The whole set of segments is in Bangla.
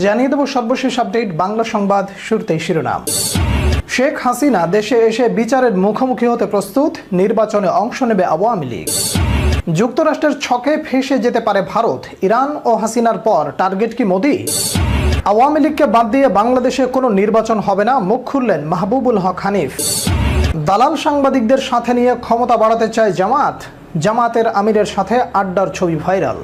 জানিয়ে দেব সর্বশেষ আপডেট বাংলা সংবাদ শুরুতেই শিরোনাম। শেখ হাসিনা দেশে এসে বিচারের মুখোমুখি হতে প্রস্তুত, নির্বাচনে অংশ নেবে আওয়ামী লীগ। যুক্তরাষ্ট্রের ছকে ফেসে যেতে পারে ভারত, ইরান ও হাসিনার পর টার্গেট কি মোদি? আওয়ামী লীগকে বাদ দিয়ে বাংলাদেশে কোনো নির্বাচন হবে না, মুখ খুললেন মাহবুবুল হক হানিফ। দালাল সাংবাদিকদের সাথে নিয়ে ক্ষমতা বাড়াতে চায় জামাত, জামাতের আমিরের সাথে আড্ডার ছবি ভাইরাল।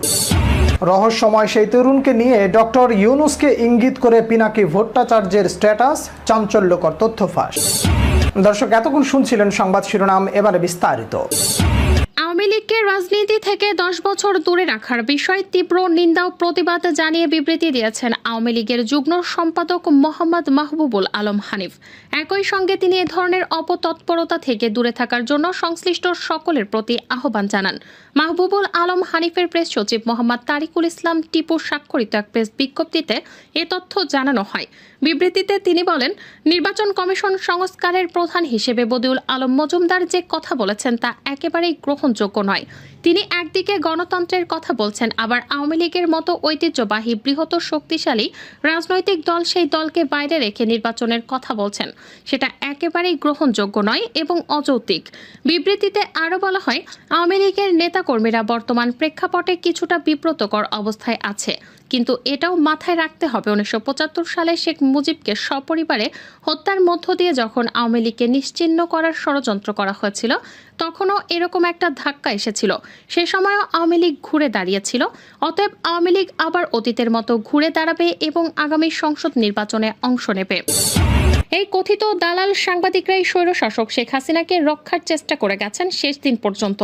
রহস্যময় সেই তরুণকে নিয়ে ডক্টর ইউনুসকে ইঙ্গিত করে পিনাকি ভট্টাচার্যের স্ট্যাটাস, চাঞ্চল্যকর তথ্য ফাঁস। দর্শক, এতক্ষণ শুনছিলেন সংবাদ শিরোনাম, এবারে বিস্তারিত। আওয়ামী লীগকে রাজনীতি থেকে দশ বছর দূরে রাখার বিষয়ে তীব্র নিন্দা ও প্রতিবাদ জানিয়ে বিবৃতি দিয়েছেন আওয়ামী লীগের যুগ্ম সম্পাদক মোহাম্মদ মাহবুবুল আলম হানিফ। একই সঙ্গে তিনি এ ধরনের অপতৎপরতা থেকে দূরে থাকার জন্য সংশ্লিষ্ট সকলের প্রতি আহ্বান জানান। মাহবুবুল আলম হানিফের প্রেস সচিব মোহাম্মদ তারিকুল ইসলাম টিপু স্বাক্ষরিত এক প্রেস বিজ্ঞপ্তিতে এ তথ্য জানানো হয়। বিবৃতিতে তিনি বলেন, নির্বাচন কমিশন সংস্কারের প্রধান হিসেবে বদিউল আলম মজুমদার যে কথা বলেছেন তা একেবারেই গ্রহণযোগ্য নয়। তিনি একদিকে গণতন্ত্রের কথা বলছেন, আবার আওয়ামী লীগের মতো ঐতিহ্যবাহী, বৃহৎ শক্তিশালী রাজনৈতিক দল সেই দলকে বাইরে রেখে নির্বাচনের কথা বলছেন। সেটা একেবারেই গ্রহণযোগ্য নয় এবং অযৌক্তিক। বিবৃতিতে আরও বলা হয়, আওয়ামী লীগের নেতাকর্মীরা বর্তমান প্রেক্ষাপটে কিছুটা বিব্রতকর অবস্থায় আছে। কিন্তু এটাও মাথায় রাখতে হবে। উনিশশো পঁচাত্তর সালে শেখ মুজিবকে সপরিবারে হত্যার মধ্য দিয়ে যখন আওয়ামী লীগকে নিশ্চিহ্ন করার ষড়যন্ত্র করা হয়েছিল, তখনও এরকম একটা ধাক্কা এসেছিল। সে সময়ও আওয়ামী লীগ ঘুরে দাঁড়িয়েছিল। অতএব আওয়ামী লীগ আবার অতীতের মতো ঘুরে দাঁড়াবে এবং আগামী সংসদ নির্বাচনে অংশ নেবে। এই কথিত দালাল সাংবাদিকরাই স্বৈরশাসক শেখ হাসিনাকে রক্ষার চেষ্টা করে গেছেন শেষ দিন পর্যন্ত।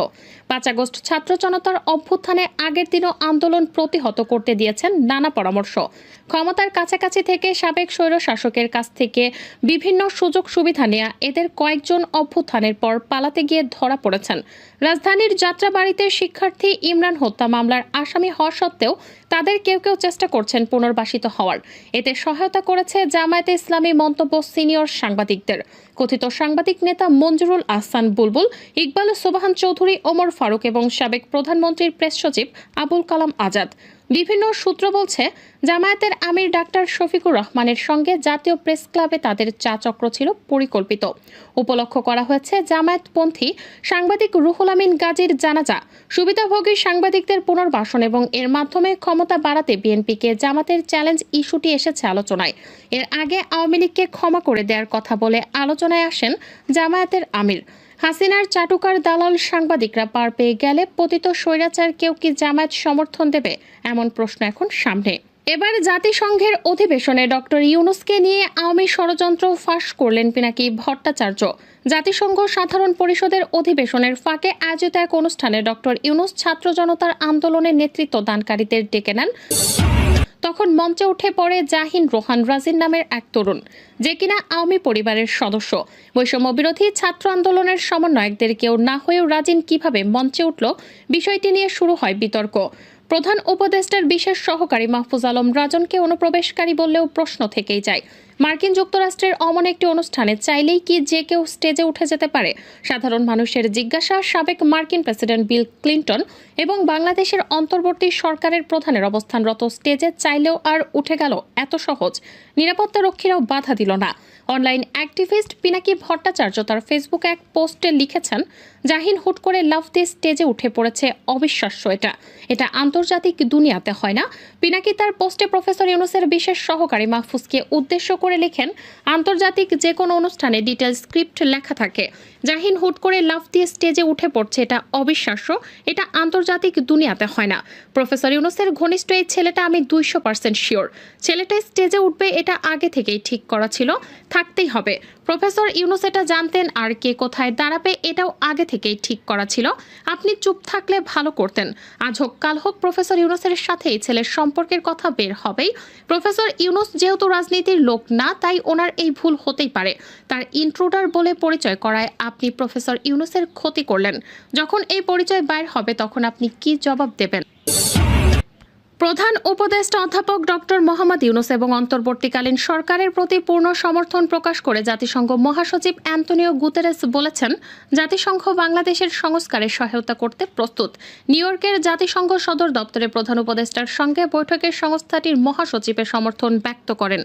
পাঁচ আগস্ট ছাত্র জনতার অভ্যুত্থানে আগের দিনও আন্দোলন প্রতিহত করতে দিয়েছেন নানা পরামর্শ। ক্ষমতার কাছাকাছি থেকে সাবেক স্বৈরশাসকের কাছ থেকে বিভিন্ন সুযোগ সুবিধা নেয়া এদের কয়েকজন অভ্যুত্থানের পর পালাতে গিয়ে ধরা পড়েছেন। রাজধানীর যাত্রাবাড়িতে শিক্ষার্থী ইমরান হত্যা মামলার আসামি হওয়া সত্ত্বেও তাদের কেউ কেউ চেষ্টা করছেন পুনর্বাসিত হওয়ার। এতে সহায়তা করেছে জামায়াতে ইসলামী মন্তব্য সিনিয়র সাংবাদিকদের। কথিত সাংবাদিক নেতা মঞ্জুরুল আহসান বুলবুল, ইকবাল সোবাহান চৌধুরী, ওমর ফারুক এবং সাবেক প্রধানমন্ত্রীর প্রেস সচিব আবুল কালাম আজাদ। বিভিন্ন সূত্র বলছে, জামায়াতের আমির ডাক্তার শফিকুর রহমানের সঙ্গে জাতীয় প্রেস ক্লাবে তাদের চা চক্র ছিল পরিকল্পিত। উপলক্ষ করা হয়েছে, জামায়াতপন্থী সাংবাদিক রুহুল আমিন গাজীর জানাজা, সুবিধাভোগী সাংবাদিকদের পুনর্বাসন এবং এর মাধ্যমে ক্ষমতা বাড়াতে বিএনপিকে জামাতের চ্যালেঞ্জ ইস্যুটি এসেছে আলোচনায়। এর আগে আওয়ামী লীগকে ক্ষমা করে দেওয়ার কথা বলে আলোচনায় আসেন জামায়াতের আমির। হাসিনার চাটুকার দালাল সাংবাদিকরা পার পেয়ে গেলে পতিত স্বৈরাচার কেউ কি জামায়াত সমর্থন দেবে? এমন প্রশ্ন এখন সামনে। এবার জাতিসংঘের অধিবেশনে ডক্টর ইউনুসকে নিয়ে আওয়ামী ষড়যন্ত্র ফাঁস করলেন পিনাকি ভট্টাচার্য। জাতিসংঘ সাধারণ পরিষদের অধিবেশনের ফাঁকে আয়োজিত এক অনুষ্ঠানে ডক্টর ইউনুস ছাত্র জনতার আন্দোলনের নেতৃত্ব দানকারীদের ডেকে নেন। তখন মঞ্চে উঠে পড়ে জাহিন রোহান রাজিন নামের এক তরুণ, যে কিনা আওয়ামী পরিবারের সদস্য। বৈষম্য বিরোধী ছাত্র আন্দোলনের সমন্বয়কদের কেউ না হয়েও রাজিন কীভাবে মঞ্চে উঠল, বিষয়টি নিয়ে শুরু হয় বিতর্ক। প্রধান উপদেষ্টার বিশেষ সহকারী মাহফুজ আলম রাজনকে অনুপ্রবেশকারী বললেও প্রশ্ন থেকেই যায়। মার্কিন যুক্তরাষ্ট্রের অমন একটি অনুষ্ঠানে চাইলেই কি যে কেউ স্টেজে উঠে যেতে পারে? সাধারণ মানুষের জিজ্ঞাসা সাবেক মার্কিন প্রেসিডেন্ট বিল ক্লিন্টন এবং বাংলাদেশের অন্তর্বর্তী সরকারের প্রধানের অবস্থানরত স্টেজে চাইলেও আর উঠে গেল এত সহজ। নিরাপত্তা রক্ষীরাও বাধা দিল না। অনলাইন অ্যাক্টিভিস্ট পিনাকি ভট্টাচার্য তার ফেসবুকে এক পোস্টে লিখেছেন, জাহিন হুট করে লাভ দিয়ে স্টেজে উঠে পড়েছে, অবিশ্বাস্য এটা। এটা আন্তর্জাতিক দুনিয়াতে হয় না। পিনাকি তার পোস্টে প্রফেসর ইউনুসের বিশেষ সহকারী মাহফুজকে উদ্দেশ্য করে লেখেন, আন্তর্জাতিক যে কোনো অনুষ্ঠানে ডিটেল স্ক্রিপ্ট লেখা থাকে। জাহিন হুট করে লাভ দিয়ে স্টেজে উঠে পড়ছে, এটা অবিশ্বাস্য। এটা আন্তর্জাতিক দুনিয়াতে হয় না। প্রফেসর ইউনুসের ঘনিষ্ঠ এই ছেলেটা আমি দুইশো পার্সেন্ট শিওর। ছেলেটা স্টেজে উঠবে, এটা আগে থেকেই ঠিক করা ছিল। থাকতেই হবে। প্রফেসর ইউনুস এটা জানতেন, আর কে কোথায় দাঁড়াবে, এটাও আগে থেকেই ঠিক করা ছিল। আপনি চুপ থাকলে ভালো করতেন। আজ হোক, কাল হোক, প্রফেসর ইউনুসের সাথে এই ছেলের সম্পর্কের কথা বের হবেই। প্রফেসর ইউনুস যেহেতু রাজনীতির লোক না, তাই ওনার এই ভুল হতেই পারে। তার ইন্ট্রুডার বলে পরিচয় করায় আপনি প্রফেসর ইউনুসের ক্ষতি করলেন। যখন এই পরিচয় বাইর হবে, তখন আপনি কি জবাব দেবেন? প্রধান উপদেষ্টা অধ্যাপক ডক্টর মোহাম্মদ ইউনুস এবং অন্তর্বর্তীকালীন সরকারের প্রতি পূর্ণ সমর্থন প্রকাশ করে জাতিসংঘ মহাসচিব অ্যান্তনিও গুতেরেস বলেছেন, জাতিসংঘ বাংলাদেশের সংস্কারে সহায়তা করতে প্রস্তুত। নিউ ইয়র্কের জাতিসংঘ সদর দপ্তরে প্রধান উপদেষ্টার সঙ্গে বৈঠকে সংস্থাটির মহাসচিবের সমর্থন ব্যক্ত করেন।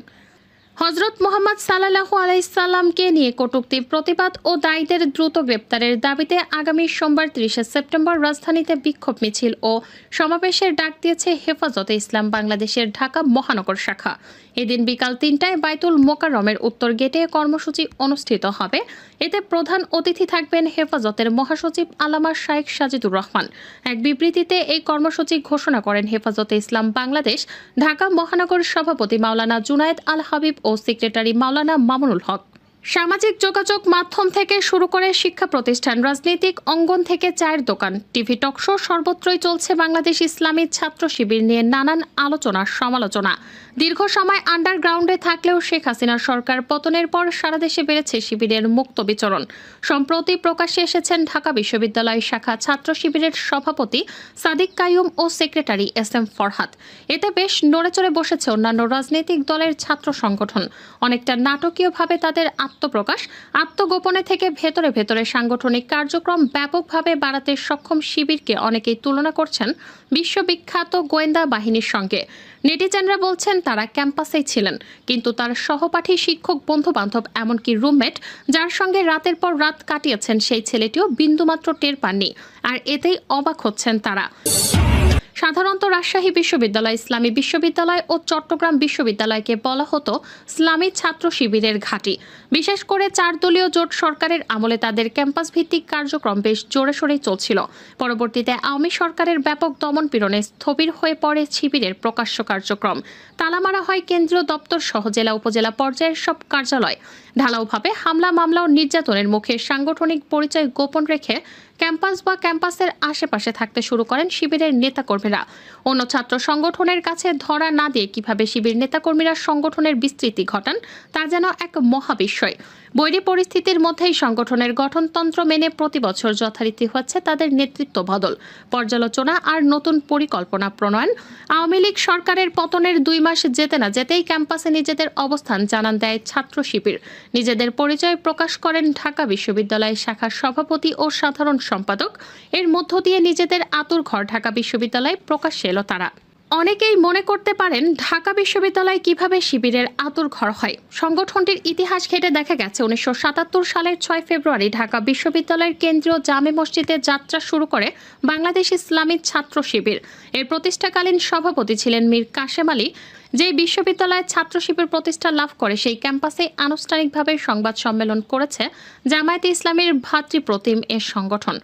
হজরত মোহাম্মদ সাল্লাহু আলাইসাল্লামকে নিয়ে কটূক্তি, প্রতিবাদ ও দায়ীদের দ্রুত গ্রেপ্তারের দাবিতে আগামী সোমবার তিরিশে সেপ্টেম্বর রাজধানীতে বিক্ষোভ মিছিল ও সমাবেশের ডাক দিয়েছে হেফাজতে ইসলাম বাংলাদেশের ঢাকা মহানগর শাখা। এদিন বিকাল তিনটায় বাইতুল মোকাররমের উত্তর গেটে কর্মসূচি অনুষ্ঠিত হবে। এতে প্রধান অতিথি থাকবেন হেফাজতের মহাসচিব আলামা শায়েখ সাজিদুর রহমান। এক বিবৃতিতে এই কর্মসূচি ঘোষণা করেন হেফাজতে ইসলাম বাংলাদেশ, ঢাকা মহানগর সভাপতি মাওলানা জুনায়েদ আল হাবিব সেক্রেটারি মাওলানা মামুনুল হক। সামাজিক যোগাযোগ মাধ্যম থেকে শুরু করে শিক্ষা প্রতিষ্ঠান, রাজনৈতিক অঙ্গন থেকে চায়ের দোকান, টিভি টকশো সর্বত্রই চলছে বাংলাদেশ ইসলামী ছাত্র শিবির নিয়ে নানান আলোচনা, সমালোচনা। দীর্ঘ সময় আন্ডারগ্রাউন্ডে থাকলেও শেখ হাসিনার সরকার পতনের পর সারা দেশে বেড়েছে শিবিরের মুক্ত বিচরণ। সম্প্রতি প্রকাশ্যে এসেছেন ঢাকা বিশ্ববিদ্যালয় শাখা ছাত্র শিবিরের সভাপতি সাদিক কাইয়ুম ও সেক্রেটারি এস এম ফরহাদ। এতে বেশ নড়েচড়ে বসেছে অন্যান্য রাজনৈতিক দলের ছাত্র সংগঠন। অনেকটা নাটকীয়ভাবে তাদের আত্মপ্রকাশ, আত্মগোপনে থেকে ভেতরে ভেতরে সাংগঠনিক কার্যক্রম ব্যাপকভাবে বাড়াতে সক্ষম শিবিরকে অনেকেই তুলনা করছেন বিশ্ববিখ্যাত গোয়েন্দা বাহিনীর সঙ্গে। নেটিজেনরা বলছেন তারা ক্যাম্পাসেই ছিলেন, কিন্তু তার সহপাঠী শিক্ষক বন্ধু বান্ধব এমনকি রুমমেট, যার সঙ্গে রাতের পর রাত কাটিয়েছেন সেই ছেলেটিও বিন্দুমাত্র টের পাননি, আর এতেই অবাক হচ্ছেন তারা। সাধারণত রাজশাহী বিশ্ববিদ্যালয়, ইসলামী বিশ্ববিদ্যালয় ও চট্টগ্রাম বিশ্ববিদ্যালয়কে বলা হতো ইসলামী ছাত্র শিবিরের ঘাঁটি। বিশেষ করে চার দলীয় জোট সরকারের আমলে তাদের ক্যাম্পাস ভিত্তিক কার্যক্রম বেশ জোরে সোরেই চলছিল। পরবর্তীতে আওয়ামী সরকারের ব্যাপক দমন পীড়নে স্থবির হয়ে পড়ে শিবিরের প্রকাশ্য কার্যক্রম। তালা মারা হয় কেন্দ্রীয় দপ্তর সহ জেলা উপজেলা পর্যায়ের সব কার্যালয়। ঢালাওভাবে হামলা মামলা ও নির্যাতনের মুখে সাংগঠনিক পরিচয় গোপন রেখে ক্যাম্পাস বা ক্যাম্পাসের আশেপাশে থাকতে শুরু করেন শিবিরের নেতাকর্মীরা। অন্য ছাত্র সংগঠনের কাছে ধরা না দিয়ে কীভাবে শিবির নেতাকর্মীরা সংগঠনের বিস্তৃতি ঘটান, তা যেন এক মহাবিস্ময়। বৈরী পরিস্থিতির মধ্যেই সংগঠনের গঠনতন্ত্র মেনে প্রতি বছর যথারীতি হচ্ছে তাদের নেতৃত্ব বদল। পর্যালোচনা আর নতুন পরিকল্পনা প্রণয়ন। আওয়ামী লীগ সরকারের পতনের দুই মাস যেতে না যেতেই ক্যাম্পাসে নিজেদের অবস্থান জানান দেয় ছাত্র শিবির। নিজেদের পরিচয় প্রকাশ করেন ঢাকা বিশ্ববিদ্যালয় শাখার সভাপতি ও সাধারণ সম্পাদক। এর মধ্য দিয়ে নিজেদের আতুর ঘর ঢাকা বিশ্ববিদ্যালয়ে প্রকাশ্যে এলো তারা। অনেকেই মনে করতে পারেন ঢাকা বিশ্ববিদ্যালয় কীভাবে শিবিরের আতুর ঘর হয়। সংগঠনটির ইতিহাস ঘেটে দেখা গেছে, উনিশশো সাতাত্তর সালের ছয় ফেব্রুয়ারি ঢাকা বিশ্ববিদ্যালয়ের কেন্দ্রীয় জামে মসজিদে যাত্রা শুরু করে বাংলাদেশ ইসলামী ছাত্র শিবির। এর প্রতিষ্ঠাকালীন সভাপতি ছিলেন মীর কাশেম আলী। যে বিশ্ববিদ্যালয়ের ছাত্র শিবির প্রতিষ্ঠা লাভ করে, সেই ক্যাম্পাসে আনুষ্ঠানিকভাবে সংবাদ সম্মেলন করেছে জামায়াতে ইসলামীর ভাতৃপ্রতিম এর সংগঠন।